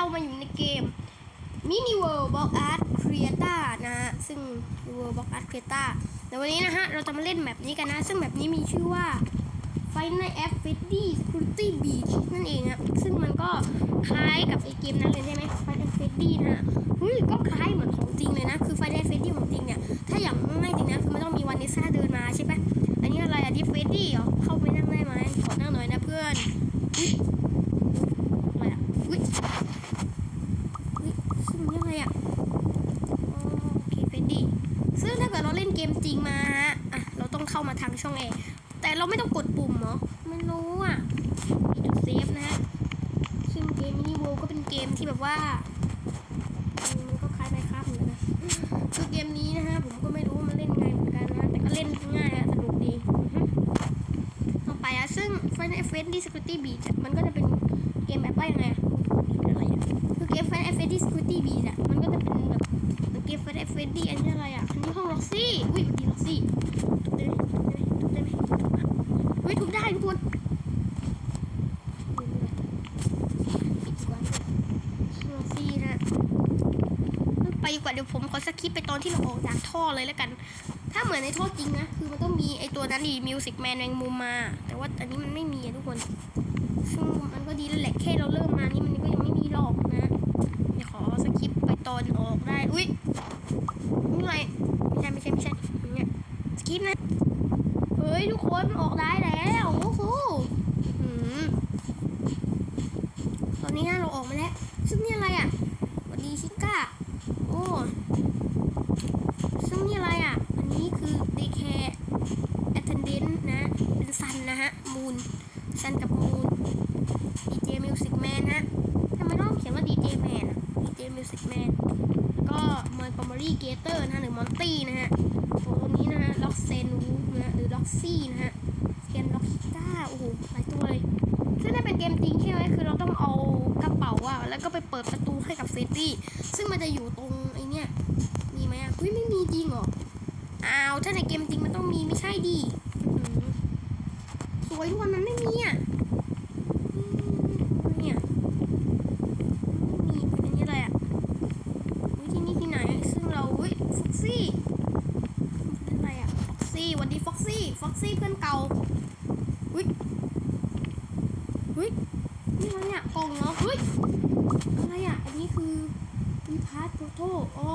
เรามาอยู่ในเกม Mini World Block Art Creator นะฮะ ซึ่ง World Block Art Creator แต่วันนี้นะฮะ เราจะมาเล่นแบบนี้กันนะ ซึ่งแบบนี้มีชื่อว่า Final F f e d d y Security Beach นั่นเองครับ ซึ่งมันก็คล้ายกับไอเกมนั้นเลยใช่ไหม Final F f e d d y นะฮะเฮ้ยก็คล้ายเหมือนของจริงเลยนะ คือ Final F f e d d y ของจริงเนี่ย ถ้าอย่างง่ายจริงนะ คือมันต้องมีวันนิซ่าเดินมาใช่ปะอันนี้อะไรอะดิฟเฟดดี้เหรอ เข้าไปนั่งได้ไหมขอนั่งหน่อยนะเพื่อนอุ๊ยอะไรอะอุ้ยอุ้ยซึ่งนี่อะไรอะอ๋อโอเคเฟดดี้ซึ่งถ้าเกิดเราเล่นเกมจริงมาฮะอะ เราต้องเข้ามาทางช่องแอร์แต่เราไม่ต้องกดปุ่มเหรอ ไม่รู้อะ มีจุดเซฟนะฮะ ซึ่งเกมมินิ o วก็เป็นเกมที่แบบว่าอืมมันก็คล้ายไมครับเหมือนกันนะ คือเกมนี้นะฮะผมก็ไม่รู้ว่ามันเล่นไงเหมือนกันนะ แต่ก็เล่นง่ายอะสนุกดีอือฮึต่อไปอะซึ่ง Final Fantasy Security Beat อะมันก็จะเป็นเกมแบบว่ายังไงอะไรอะคือเกม Final Fantasy Security Beat อะมันก็จะเป็นแบบเหมือนเกม Final Fantasy อันนี้อะไรอะอันนี้ห้องล็อกซี่อุ้ยดีล็อกซี่ทุบได้ไหมทุบได้ไหมทุบได้ไหมทุบอะเฮ้ยทุบได้ทุกคนปิดกว่าล็อกซี่นะไปดีกว่าเดี๋ยวผมขอสคิปไปตอนที่เราออกจากท่อเลยแล้วกันาเหมือนในโท่อจริงนะ คือมันต้องมีไอตัวนั้นดีมิวสิกแมนแมงมุมมา แต่ว่าอันนี้มันไม่มีอะทุกคน ซึ่งมันก็ดีแล้วแหละแค่เราเริ่มมานี่มันก็ยังไม่มีหรอกนะ เดี๋ยวขอสคิปไปตอนออกได้ อุ้ยนี่อะไรไม่ใช่ไม่ใช่ไม่ใช่อย่างเงี้ยสคิปนะ เฮ้ยทุกคนมันออกได้แล้วโอ้โหตอนนี้นะเราออกมาแล้วซึ่งนี่อะไรอะสวัสดีชิก้า โอ้ ซึ่งนี่อะไรอะ อันนี้คือ daycare attendant นะ เป็นซันนะฮะ มูนซันกับมูน DJ Music Man นะทำไมต้องเขียนว่า DJ Man อะ DJ Music Man แล้วก็ Montgomery Gator นะฮะหรือ Monty นะฮะตัวนี้นะฮะ Roxanne Wolf นะฮะหรือ Roxy นะฮะเกม Roxita โอ้โห หลายตัวเลย ซึ่งถ้าเป็นเกมจริงใช่ไหมคือเราต้องเอากระเป๋าอะแล้วก็ไปเปิดประตูให้กับเฟรดดี้ซึ่งมันจะอยู่ตรงไอเนี้ยมีไหมอะอุ้ยไม่มีจริงเหรอ อ้าวถ้าในเกมจริงมันต้องมีไม่ใช่ดิสวยทุกคนมันไม่มีอะอืมเนี่ยไม่มีอันนี้อะไรอะอุ้ยที่นี่ที่ไหน ซึ่งเราอุ้ยฟ็อกซี่อะไรอะฟ็อกซี่วันดีฟ็อกซี่ฟ็อกซี่เพื่อนเก่าอุ้ย เฮ้ยนี่อะไรเนี่ยกล่องเหรอเฮ้ยอะไรอะ อันนี้คือวีพาร์ตโฟโต้อ๋อ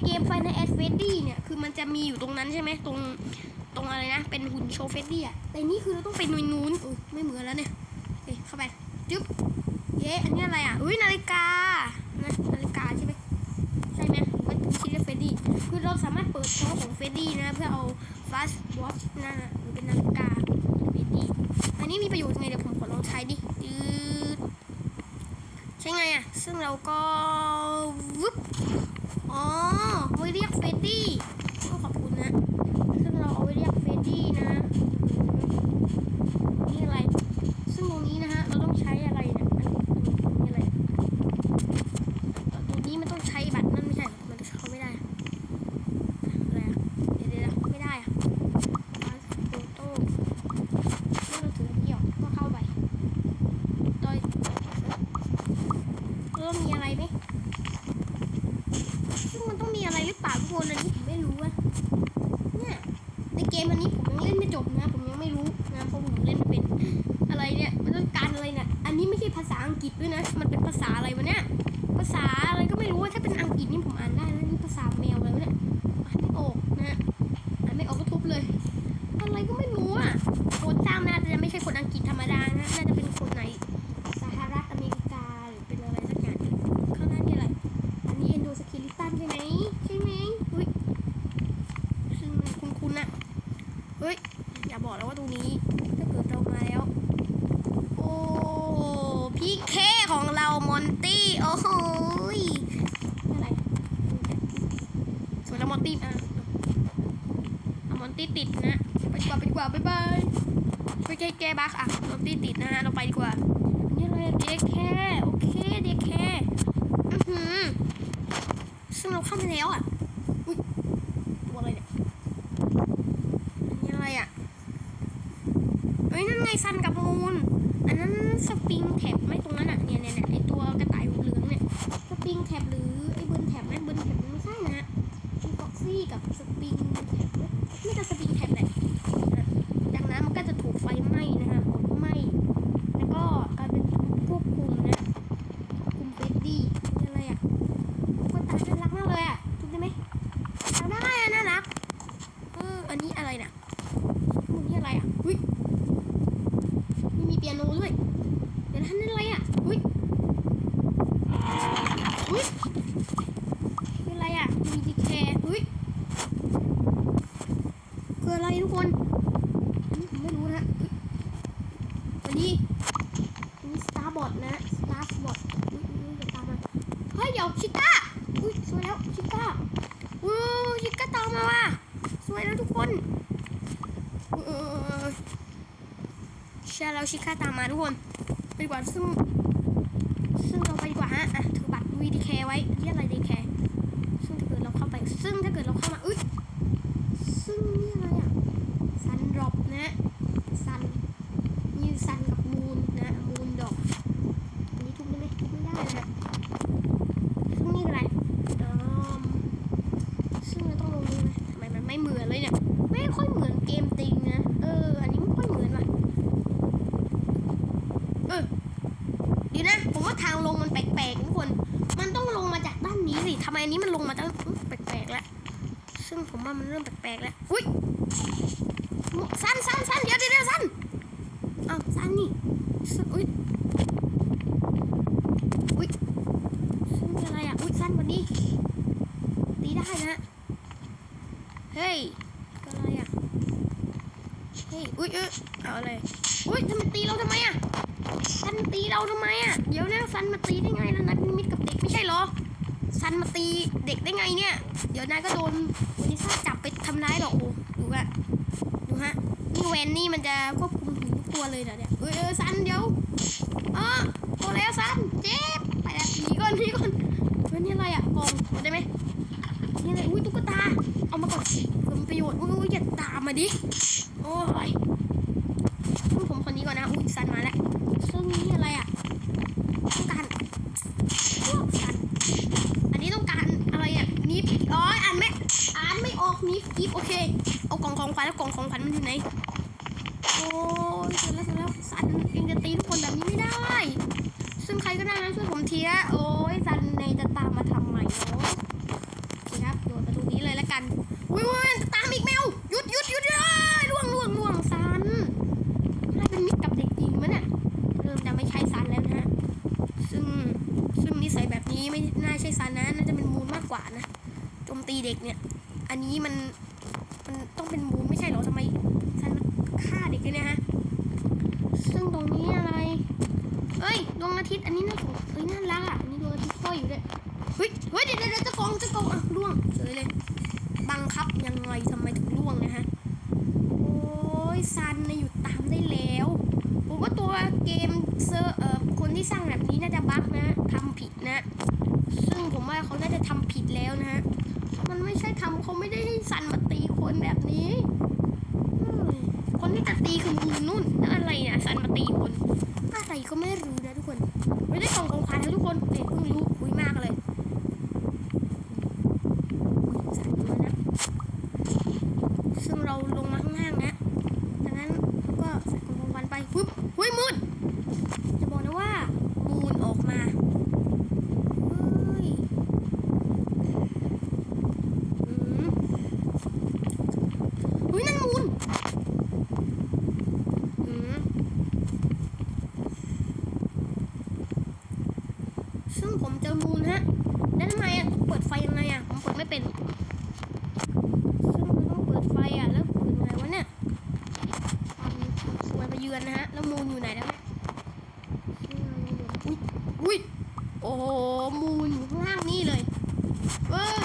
คือถ้าเป็นในเกม Final a d f e d d y เนี่ย คือมันจะมีอยู่ตรงนั้นใช่ไหมตรงตรงอะไรนะ เป็นหุ่นโชว์เฟดดี้อะ แต่นี่คือเราต้องไปนุยนู้นเออไม่เหมือนแล้วเนี่ยเอ้ยเข้าไป จึ๊บ เย้อันนี้อะไรอะ อุ้ยนาฬิกา นาฬิกาใช่ไหมใช่ไหมมันชิ้นเฟดดี้คือเราสามารถเปิดโต๊ะของเฟดดี้นะ เพื่อเอา flash watch นะหรือเป็นนาฬิกาเฟดดี้อันนี้มีประโยชน์ยังไงเดี๋ยวผมขอลองใช้ดิยืดใช่ไงอะ ซึ่งเราก็วึบ เรียกเฟดดี้ก็ขอบคุณนะ ซึ่งเราเอาไว้เรียกเฟดดี้นะนี่อะไร ซึ่งตรงนี้นะฮะ เราต้องใช้อะไรเนี่ยอันนี้อันนี้อันนี้อะไรตรงนี้มันต้องใช้บัตรนั่นไม่ใช่เหรอมันเข้าไม่ได้อะอะไรอะเดี๋ยวเดี๋ยวเดี๋ยวไม่ได้อะฟาสโฟโต้ เมื่อเราถือเดี่ยวก็เข้าไปโดยเริ่มมีอะไรไหมซึ่งมันต้องมีอะไรหรือเป่าทุกคนอันนี้ผมไม่รู้อะเนี่ยในเกมอันนี้ผมยังเล่นไม่จบนะ ผมยังไม่รู้นะเพราะผมเล่นไม่เป็นอะไรเนี่ยมันต้องการอะไรเนี่ยอันนี้ไม่ใช่ภาษาอังกฤษด้วยนะ มันเป็นภาษาอะไรวะเนี่ยภาษาอะไรก็ไม่รู้ถ้าเป็นอังกฤษนี่ผมอ่านได้นะนี่ภาษาแมวอะไรวะเนี่ย อ่านไม่ออกนะ อ่านไม่ออกก็ทุบเลย อะไรก็ไม่รู้อะ คนสร้างน่าจะไม่ใช่คนอังกฤษธรรมดานะ น่าจะเป็นคนไหน สหรัฐอเมริกาหรือเป็นอะไรสักอย่างข้างหน้านี่อะไร อันนี้เอนโดสคิลิตันใช่ไหมใช่ไหมอุ้ยซึ่งคุณคุณอะเฮ้ย อย่าบอกแล้วว่าตรงนี้ ถ้าเกิดเรามาแล้ว โอ้ พี่เคของเรา มอนตี้ โอ้โหยอะไรส่วนเรามอนตี้อะ เอามอนตี้ติดนะ ไปดีกว่าไปดีกว่า บ๊ายบายช่วย แก้บั๊กอะมอนตี้ติดนะฮะเราไปดีกว่าอันนี้อะไรเด็กแค่โอเคเด็กแค่อือหือซึ่งเราเข้ามาแล้วอะ อุ้ยตัวอะไรเนี่ย อันนี้อะไรอะเฮ้ยนั่นไง ไงซันกับมูนอันนั้นสปริงแท็บไหม่ตรงนั้นอะเนี่ยเนี่ยเนี่ยไอตัวกระต่ายเหลืองเนี่ยสปริงแท็บหรือไอเบิร์นแท็บไหมเบิร์นแท็บมันไม่ใช่นะฮะมีฟ็อกซี่กับสปริงแท็บเนี่ยนี่จะสปริงแท็บแหละนะดังนั้นมันก็จะถูกไฟไหม้นะฮะหมดไหม้แล้วก็กลายเป็นควบคุมนะคุมเฟดดี้นี่อะไรอะก็ตายน่ารักมากเลยอะทุบได้ไหมทำได้อะน่ารักเอออันนี้อะไรน่ะอันนี้อะไรอะอุ้ย นี่มีเปียโนด้วย เดี๋ยวนะนั่นอะไรอะ อุ้ย อุ้ยคืออะไรอะ มีดีแคร์อุ้ยคืออะไรทุกคนอันนี้ผมไม่รู้นะอุ๊ยวันนี้มีสตาร์บอทนะสตาร์บอทอุ้ยอุ้ยอย่าตามมา เฮ้ยเดี๋ยวชิก้าอุ้ยสวยแล้วชิก้าอุ้ชิก้าตามมาว่ะสวยแล้วทุกคนเชื่อแล้วชิค่าตามมาทุกคนไปดีกว่าซึ่งซึ่งเราไปดีกว่าฮะอะถือบัตร VDK ไว้เรียกอะไร DK ซึ่งถ้าเกิดเราเข้าไป ซึ่งถ้าเกิดเราเข้ามาอุ้ยซึ่งนี่อะไรอะซันดรอปนะซันมีซันกับมูนนะมูนดอกอันนี้ทุบได้ไหมทุบไม่ได้นะซึ่งนี่คืออะไรอ๋อซึ่งเราต้องลงนี่ไหมทำไมมันไม่เหมือนเลยเนี่ยไม่ค่อยเหมือนเกมติงนะเอออันนี้ไม่ค่อยเหมือนว่ะ เออเดี๋ยวนะ ผมว่าทางลงมันแปลกๆทุกคน มันต้องลงมาจากด้านนี้สิทำไมอันนี้มันลงมาจากอุ๊ยแปลกๆแล้ว ซึ่งผมว่ามันเริ่มแปลกๆแล้ว อุ้ยสั้นสั้นสั้นเดี๋ยวเดี๋ยวเดี๋ยวสั้นอ้าวสั้นนี่สั้นอุ้ย อุ้ยซึ่งมีอะไรอะ อุ้ยสั้นกว่านี้ตีได้นะ เฮ้ยก็อะไรอะ เฮ้ย อุ้ยเอ อเอาอะไรอุ้ยทำไมตีเราทำไมอะซันตีเราทำไมอะเดี๋ยวนะซันมาตีได้ไงแล้วนัดมิดกับเด็กไม่ใช่เหรอซันมาตีเด็กได้ไงเนี่ย เดี๋ยวนายก็โดนวันนี้ซ่าจับไปทำร้ายหรอกโอ้ดูอะดูฮะนี่แวนนี่มันจะควบคุมถึงทุกตัวเลยเหรอเนี่ยเออเออซันเดี๋ยวอ๋อโตแล้วซันเจ็บไปแล้วหนีก่อนหนีก่อนเฮ้ยนี่อะไรอะกองกดได้ไหมนี่อะไรอุ้ยตุ๊กตา เอามาก่อนเพื่อมีประโยชน์อุ้ยอุ้ยอย่าตามมาดิ โอ้ยต้องผมคนนี้ก่อนนะ อุ้ยซันมาแล้ว ซึ่งนี่อะไรอะ ต้องการพวกสัน อันนี้ต้องการอะไรอะนิฟอ๋ออ่านไม่อ่านไม่ออกนิฟกิฟโอเค เอากล่องของขวัญแล้วกล่องของขวัญมันอยู่ไหน โอ้ยเสร็จแล้วเสร็จแล้วังจะตีทุกคนแบบนี้ไม่ได้ ซึ่งใครก็ได้นะช่วยผมทีนะโอ้ยซันในจะตามมาทำใหม่เนาะโอเครับโดนประตูนี้เลยแล้วกัน อุ้ย ซึ่งตรงนี้อะไร เอ้ย ดวงอาทิตย์ อันนี้น่าสนเอ้ยน่ารักอะอันนี้ดวงอาทิตย์ห้อยอยู่ด้วยเฮ้ย เฮ้ยเดี๋ยวเดี๋ยวเดี๋ยวจะกองจะกองอะล่วงเฉยเลย บังคับยังไงทำไมถึงล่วงนะฮะ โอ้ยซันนะหยุดตามได้แล้ว ผมว่าตัวเกมเซอร์เอ่อ คนที่สร้างแบบนี้น่าจะบั๊กนะทำผิดนะ ซึ่งผมว่าเขาน่าจะทำผิดแล้วนะฮะ มันไม่ใช่ทำเขาไม่ได้ให้ซันมาตีคนแบบนี้เฮ้ยคนที่จะตีคือมูนนุ่นแล้วอะไรเนี่ยซันมาตีคน อะไรก็ไม่รู้นะทุกคน ไม่ได้กล่องของขวัญแล้วทุกคนเด็กเพิ่งรู้คุยมากเลยอุ๊ยซันมานะซึ่งเราลงมาข้างล่างนะ ดังนั้นเราก็ใส่กล่องของขวัญไปปุ๊บหุ้ยมูนจะบอกนะว่ามูนออกมาเฮ้ยอืมเฮ้ยนั่นมูนอืมซึ่งผ มเจอมูนฮะ แล้วทำไมอะต้องเปิดไฟยังไงอะผมเปิดไม่เป็นซึ่งมันต้องเปิดไฟอะ แล้วเปิดยังไงวะเนี่ยสวยมาเยือนนะฮะ แล้วมูนอยู่ไหนแล้วเนี่อุ้ยอุ้ยโอ้โห มูนอยู่ข้างล่างนี่เลยเออ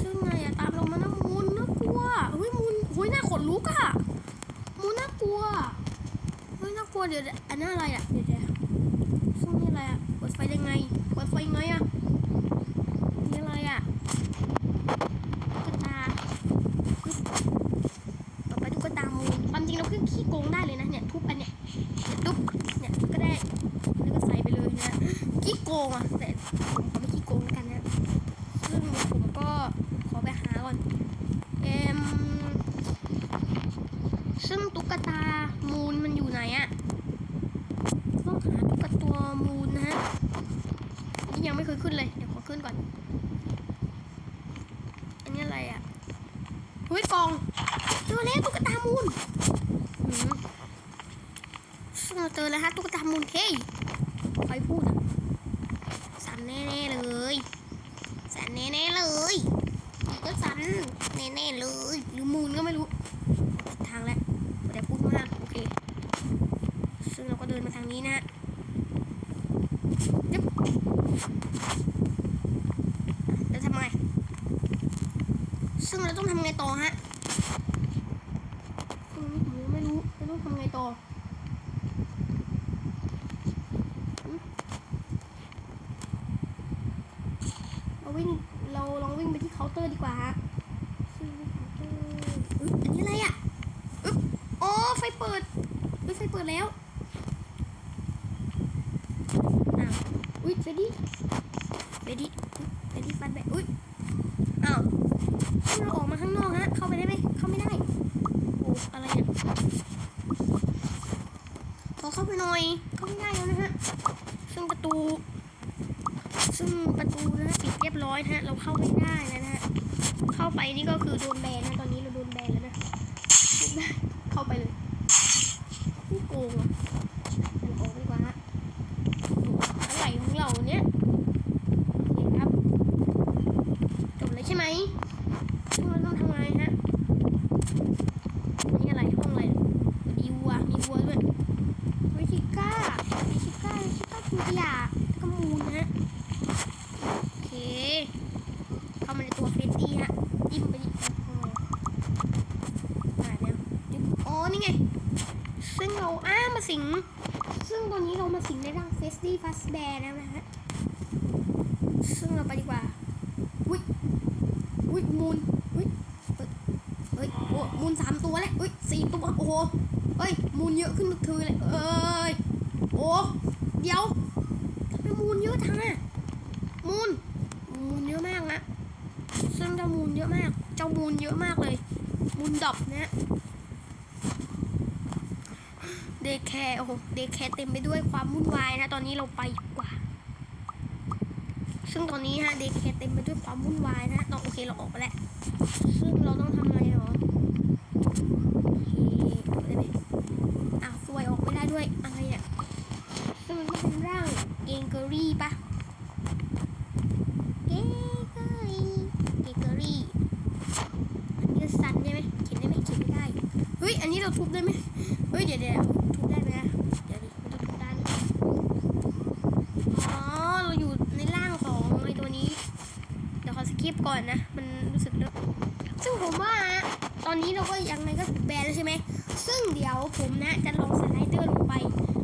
ซึ่งไงอะตามเรามานะมูนน่ากลัวเฮ้ยมูนเฮ้ยน่าขนลุกอะมูนน่ากลัวเฮ้ยน่ากลัวเดี๋ยวอันนั้นอะไรอะเดี๋ยว ช่องนี้อะไรอะเปิดไฟยังไงเปิดไฟยังไงอะนี่อะไรอะตุ๊กตาต่อไปดูกตามูความจริงเราขึ้นขี้โกงได้เลยนะเนี่ยทุบไปเนี่ยตุ๊บเนี่ยก็ได้แล้วก็ใส่ไปเลยนะขี้โกงอะแต่ผมขไม่ขี้โกงกันนะซึ่งผมก็ขอไปหาก่อนเอ็มซึ่งตุ๊กตาึ้นเลย เดี๋ยวขอขึ้นก่อน อันนี้อะไรอะเฮ้ยกองเจอแล้วตุ๊กตามูนหืมซึ่งเราเจอแล้วฮะตุ๊กตามูนเฮ้ยใครพูดอะสั่นแน่ๆเลยสั่นแน่ๆเลยก็สั่นแน่ๆเลย หรือมูนก็ไม่รู้ทางแล้วแต่พูดมากโอเค ซึ่งเราก็เดินมาทางนี้นะฮะ แล้วทำไง ซึ่งเราต้องทำไงต่อฮะซึ่งผมยังไม่รู้ทำไงต่อเราวิ่งเราลองวิ่งไปที่เคาน์เตอร์ดีกว่าฮะเคาน์เตอร์อันนี้อะไรอะอ๋อไฟเปิดไฟเปิดแล้ว อ้าว อุ๊ยเฟร ดดี้เฟรดดี้เฟรดดี้ฟันแบกอุ๊ยอ้าวให้เราออกมาข้างนอกฮะ เข้าไปได้ไหมเข้าไม่ได้โอ้อะไรเนี่ยขอเข้าไปหน่อย เข้าไม่ได้แล้วนะฮะ ซึ่งประตู ซึ่งประตูนะฮะปิดเรียบร้อยนะฮะ เราเข้าไม่ได้แล้วนะฮะ เข้าไปนี่ก็คือโดนแบนนะ ตอนนี้เราโดนแบนแล้วนะไม่ได้เข้าไปเลยผู้โกงอะเดี๋ยวออกดีกว่าฮะ อะไรของเราเนี่ยโอเคครับ จบเลยใช่ไหมซึ่งเราต้องทำไงฮะอันนี่อะไรห้องอะไรมีวัวมีวัวด้วยวิชิก้าวิชิก้าวิชิก้าคือขยะแล้วก็มูลนะฮะ โอเค เข้ามาในตัวเฟสตี้ฮะจิ้มไปดิข้างในอ่าเนี่ยจิ้มอ๋อ นี่ไง ซึ่งเราอ้า มาสิง ซึ่งตอนนี้เรามาสิงในร่างเฟสตี้ฟัสแบร์แล้วนะฮะ ซึ่งเราไปดีกว่าอุ้ยอุ้ยมูลอุ้ยเฮ้ยโอ้มูลสามตัวแล้วอุ้ยสี่ตัวโอ้โหเอ้ยมูลเยอะขึ้นทุกทีเลยเอ้ยโอ้เดี๋ยวทำไมมูลเยอะจังอะมูลมูลเยอะมากนะซึ่งเจ้ามูลเยอะมาก เจ้ามูลเยอะมากเลย มูลดรอปนะ เดย์แคร์โอ้โหเดย์แคร์เต็มไปด้วยความวุ่นวายนะ ตอนนี้เราไปดีกว่า ซึ่งตอนนี้ฮะเดย์แคร์เต็มไปด้วยความวุ่นวายนะตองโอเคเราออกไปแล้ว ซึ่งเราต้องทำไงหรอโอเคออกได้ไหมอ้าวสวยออกไม่ได้ด้วย อะไรเนี่ยซึ่งมันก็เป็นร่างเกงเกอรี่ปะเกงเกอรี่เกงเกอรี่อันนี้สันได้ไหมเขียนได้ไหมเขียนไม่ได้ เฮ้ย อันนี้เราทุบได้ไหมเฮ้ย เดี๋ยวเดี๋ยวทุบได้ไหมอะเดี๋ยวดิมันต้องทุบได้นี่อ๋อ เราอยู่ในร่างของไอ้ตัวนี้ เดี๋ยวขอสกิปก่อนนะ มันรู้สึกเลอะซึ่งผมว่าตอนนี้เราก็ยังไงก็ถูกแบนแล้วใช่ไหม ซึ่งเดี๋ยว ผมนะจะลองสไลเดอร์ลงไป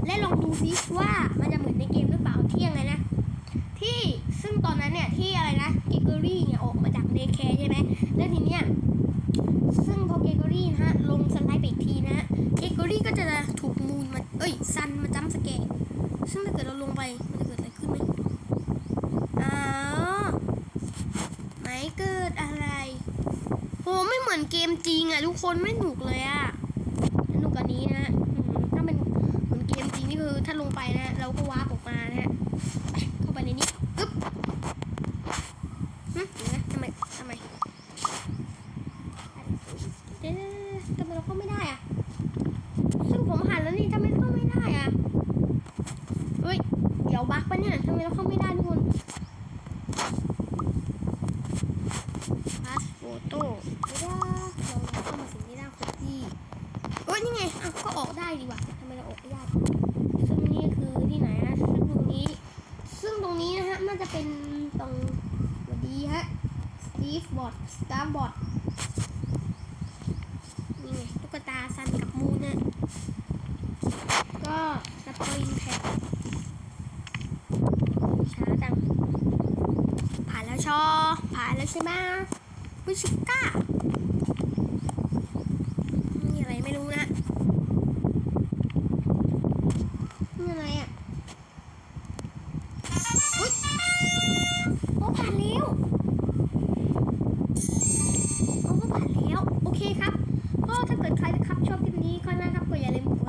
และลองดูซิว่ามันจะเหมือนในเกมหรือเปล่าที่ยังไงนะ ที่ซึ่งตอนนั้นเนี่ยที่อะไรนะเกเกอรี่เนี่ยออกมาจากเดแคร์ใช่ไหมแล้วทีเนี้ยซึ่งพอเกเกอรี่นะฮะลงสไลด์ไปอีกทีนะฮะเกเกอรี่ก็จะถูกมูลมันเอ้ยซันมาจัมสแกร์ซึ่งถ้าเกิดเราลงไปมันจะเกิดอะไรขึ้นไหมอ้าวไม่เกิดอะไรโหไม่เหมือนเกมจริงอะทุกคนไม่หนุกเลยอะ เราก็วาร์ปออกมานะฮะไปเข้าไปในนี้อึ๊บหึเดี๋ยวนะทำไมทำไม เดี๋ยวๆทำไมเราเข้าไม่ได้อะซึ่งผมหันแล้วนี่ทำไมเข้าไม่ได้อะเฮ้ย เดี๋ยวบั๊กปะเนี่ยทำไมเราเข้าไม่ได้ทุกคนพาสโฟโต้ไม่ได้เราเข้ามาสิ่งที่ได้คุกกี้เอ้ยนี่ไงอะก็ออกได้ดีกว่าทำไมเราออกไม่ได้ ซึ่งนี่คือที่ไหนนะซึ่งตรงนี้ ซึ่งตรงนี้นะฮะน่าจะ เป็นตรงสวัสดีฮะสตีฟบอทสตาร์บอทนี่ไงตุ๊กตาซันกับมูนเน่ก็สปริงแพ็คช้าจัง ผ่านแล้วชอ ผ่านแล้วใช่ไหม ก็ผ่านแล้วโอ้ผ่านแล้ว โอเคครับ ก็ถ้าเกิดใครนะครับชอบคลิปนี้ก็นะครับก็อย่าลืม